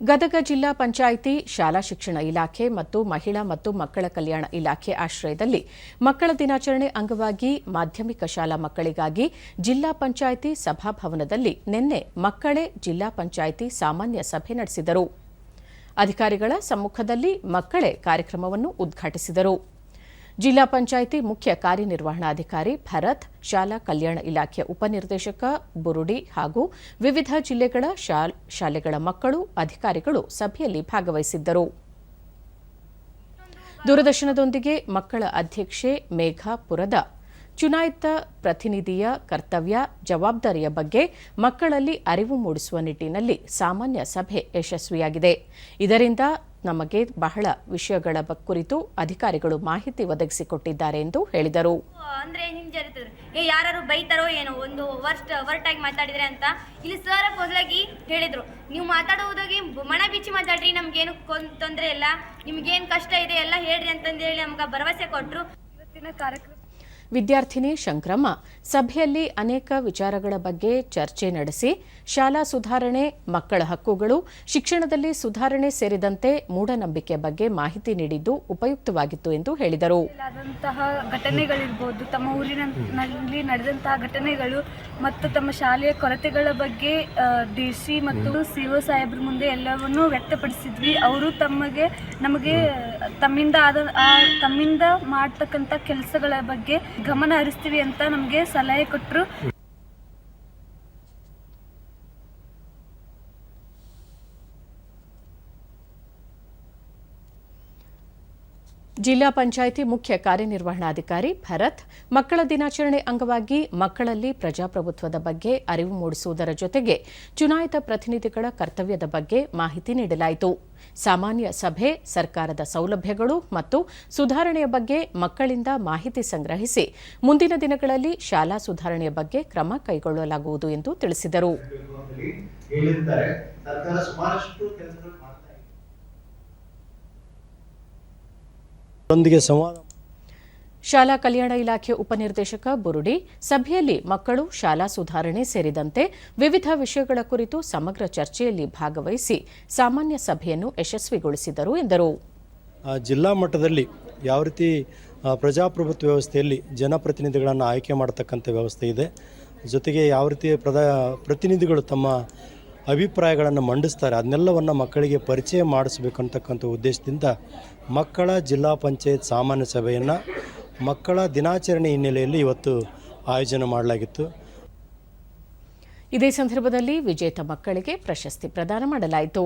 ಗದಗ ಜಿಲ್ಲಾ ಪಂಚಾಯಿತಿ, ಶಾಲಾ ಶಿಕ್ಷಣ ಇಲಾಖೆ ಮತ್ತು ಮಹಿಳಾ ಮತ್ತು ಮಕ್ಕಳ ಕಲ್ಯಾಣ ಇಲಾಖೆ ಆಶ್ರಯದಲ್ಲಿ ಮಕ್ಕಳ ದಿನಾಚರಣೆ ಅಂಗವಾಗಿ ಮಾಧ್ಯಮಿಕ ಶಾಲಾ ಮಕ್ಕಳಿಗಾಗಿ ಜಿಲ್ಲಾ ಪಂಚಾಯಿತಿ ಸಭಾಭವನದಲ್ಲಿ ನಿನ್ನೆ ಮಕ್ಕಳೇ ಜಿಲ್ಲಾ ಪಂಚಾಯಿತಿ ಸಾಮಾನ್ಯ ಸಭೆ ನಡೆಸಿದರು. ಅಧಿಕಾರಿಗಳ ಸಮ್ಮುಖದಲ್ಲಿ ಮಕ್ಕಳೇ ಕಾರ್ಯಕ್ರಮವನ್ನು ಉದ್ಘಾಟಿಸಿದರು. ಜಿಲ್ಲಾ ಪಂಚಾಯಿತಿ ಮುಖ್ಯ ಕಾರ್ಯನಿರ್ವಹಣಾಧಿಕಾರಿ ಭರತ್, ಶಾಲಾ ಕಲ್ಯಾಣ ಇಲಾಖೆಯ ಉಪನಿರ್ದೇಶಕ ಬುರುಡಿ ಹಾಗೂ ವಿವಿಧ ಜಿಲ್ಲೆಗಳ ಶಾಲ್- ಶಾಲೆಗಳ ಮಕ್ಕಳು, ಅಧಿಕಾರಿಗಳು ಸಭೆಯಲ್ಲಿ ಭಾಗವಹಿಸಿದ್ದರು. ದೂರದರ್ಶನದೊಂದಿಗೆ ಮಕ್ಕಳ ಅಧ್ಯಕ್ಷೆ ಮೇಘಾ ಪುರದ ಚುನಾಯಿತ ಪ್ರತಿನಿಧಿಯ ಕರ್ತವ್ಯ ಜವಾಬ್ದಾರಿಯ ಬಗ್ಗೆ ಮಕ್ಕಳಲ್ಲಿ ಅರಿವು ಮೂಡಿಸುವ ನಿಟ್ಟಿನಲ್ಲಿ ಸಾಮಾನ್ಯ ಸಭೆ ಯಶಸ್ವಿಯಾಗಿದೆ. ಇದರಿಂದ ನಮಗೆ ಬಹಳ ವಿಷಯಗಳ ಕುರಿತು ಅಧಿಕಾರಿಗಳು ಮಾಹಿತಿ ಒದಗಿಸಿಕೊಟ್ಟಿದ್ದಾರೆ ಎಂದು ಹೇಳಿದರು. ಅಂದ್ರೆ ಹಿಂಜರಿತಿದ್ರು ಏ ಯಾರು ಬೈತಾರೋ ಏನೋ ಒಂದು ವರ್ಸ್ಟ್ ವರ್ಟ್ ಆಗಿ ಮಾತಾಡಿದ್ರೆ ಅಂತ ಇಲ್ಲಿ ಸರ್ ಮೊದಲಾಗಿ ಹೇಳಿದ್ರು. ನೀವು ಮಾತಾಡುವುದಾಗಿ ಮಣ ಬಿಚ್ಚಿ ಮಾತಾಡ್ರಿ ನಮ್ಗೇನು ತೊಂದರೆ ಇಲ್ಲ. ನಿಮ್ಗೇನು ಕಷ್ಟ ಇದೆ ಎಲ್ಲ ಹೇಳ್ರಿ ಅಂತಂದೇಳಿ ನಮ್ಗೆ ಭರವಸೆ ಕೊಟ್ರು. ಇವತ್ತಿನ ಕಾರ್ಯಕ್ರಮ ವಿದ್ಯಾರ್ಥಿನಿ ಶಂಕ್ರಮ್ಮ ಸಭೆಯಲ್ಲಿ ಅನೇಕ ವಿಚಾರಗಳ ಬಗ್ಗೆ ಚರ್ಚೆ ನಡೆಸಿ, ಶಾಲಾ ಸುಧಾರಣೆ, ಮಕ್ಕಳ ಹಕ್ಕುಗಳು, ಶಿಕ್ಷಣದಲ್ಲಿ ಸುಧಾರಣೆ ಸೇರಿದಂತೆ ಮೂಢನಂಬಿಕೆ ಬಗ್ಗೆ ಮಾಹಿತಿ ನೀಡಿದ್ದು ಉಪಯುಕ್ತವಾಗಿತ್ತು ಎಂದು ಹೇಳಿದರು. ಘಟನೆಗಳಿರ್ಬೋದು, ತಮ್ಮ ಊರಿನಲ್ಲಿ ನಡೆದಂತಹ ಘಟನೆಗಳು ಮತ್ತು ತಮ್ಮ ಶಾಲೆಯ ಕೊರತೆಗಳ ಬಗ್ಗೆ ಡಿ ಸಿ ಮತ್ತು ಸಿ ಒ ಸಾಹೇಬ್ರ ಮುಂದೆ ಎಲ್ಲವನ್ನೂ ವ್ಯಕ್ತಪಡಿಸಿದ್ವಿ. ಅವರು ತಮಗೆ, ನಮಗೆ, ತಮ್ಮಿಂದ ಆದ ತಮ್ಮಿಂದ ಮಾಡ್ತಕ್ಕಂಥ ಕೆಲಸಗಳ ಬಗ್ಗೆ ಗಮನ ಹರಿಸ್ತೀವಿ ಅಂತ ನಮಗೆ ಸಲಹೆ ಕೊಟ್ಟರು ಜಿಲ್ಲಾ ಪಂಚಾಯಿತಿ ಮುಖ್ಯ ಕಾರ್ಯನಿರ್ವಹಣಾಧಿಕಾರಿ ಭರತ್ ಮಕ್ಕಳ ದಿನಾಚರಣೆ ಅಂಗವಾಗಿ ಮಕ್ಕಳಲ್ಲಿ ಪ್ರಜಾಪ್ರಭುತ್ವದ ಬಗ್ಗೆ ಅರಿವು ಮೂಡಿಸುವುದರ ಜೊತೆಗೆ ಚುನಾಯಿತ ಪ್ರತಿನಿಧಿಗಳ ಕರ್ತವ್ಯದ ಬಗ್ಗೆ ಮಾಹಿತಿ ನೀಡಲಾಯಿತು. ಸಾಮಾನ್ಯ ಸಭೆ, ಸರ್ಕಾರದ ಸೌಲಭ್ಯಗಳು ಮತ್ತು ಸುಧಾರಣೆಯ ಬಗ್ಗೆ ಮಕ್ಕಳಿಂದ ಮಾಹಿತಿ ಸಂಗ್ರಹಿಸಿ ಮುಂದಿನ ದಿನಗಳಲ್ಲಿ ಶಾಲಾ ಸುಧಾರಣೆಯ ಬಗ್ಗೆ ಕ್ರಮ ಕೈಗೊಳ್ಳಲಾಗುವುದು ಎಂದು ತಿಳಿಸಿದರು. ಸಂವಾದ. ಶಾಲಾ ಕಲ್ಯಾಣ ಇಲಾಖೆ ಉಪನಿರ್ದೇಶಕ ಬುರುಡಿ ಸಭೆಯಲ್ಲಿ ಮಕ್ಕಳು ಶಾಲಾ ಸುಧಾರಣೆ ಸೇರಿದಂತೆ ವಿವಿಧ ವಿಷಯಗಳ ಕುರಿತು ಸಮಗ್ರ ಚರ್ಚೆಯಲ್ಲಿ ಭಾಗವಹಿಸಿ ಸಾಮಾನ್ಯ ಸಭೆಯನ್ನು ಯಶಸ್ವಿಗೊಳಿಸಿದರು ಎಂದರು. ಜಿಲ್ಲಾ ಮಟ್ಟದಲ್ಲಿ ಯಾವ ರೀತಿ ಪ್ರಜಾಪ್ರಭುತ್ವ ವ್ಯವಸ್ಥೆಯಲ್ಲಿ ಜನಪ್ರತಿನಿಧಿಗಳನ್ನು ಆಯ್ಕೆ ಮಾಡತಕ್ಕಂಥ ವ್ಯವಸ್ಥೆ ಇದೆ. ಜೊತೆಗೆ ಯಾವ ರೀತಿ ಪ್ರದ ಪ್ರತಿನಿಧಿಗಳು ತಮ್ಮ ಅಭಿಪ್ರಾಯಗಳನ್ನು ಮಂಡಿಸ್ತಾರೆ. ಅದನ್ನೆಲ್ಲವನ್ನು ಮಕ್ಕಳಿಗೆ ಪರಿಚಯ ಮಾಡಿಸ್ಬೇಕಂತಕ್ಕಂಥ ಉದ್ದೇಶದಿಂದ ಮಕ್ಕಳ ಜಿಲ್ಲಾ ಪಂಚಾಯತ್ ಸಾಮಾನ್ಯ ಸಭೆಯನ್ನು ಮಕ್ಕಳ ದಿನಾಚರಣೆ ಹಿನ್ನೆಲೆಯಲ್ಲಿ ಇವತ್ತು ಆಯೋಜನೆ ಮಾಡಲಾಗಿತ್ತು. ಇದೇ ಸಂದರ್ಭದಲ್ಲಿ ವಿಜೇತ ಮಕ್ಕಳಿಗೆ ಪ್ರಶಸ್ತಿ ಪ್ರದಾನ ಮಾಡಲಾಯಿತು.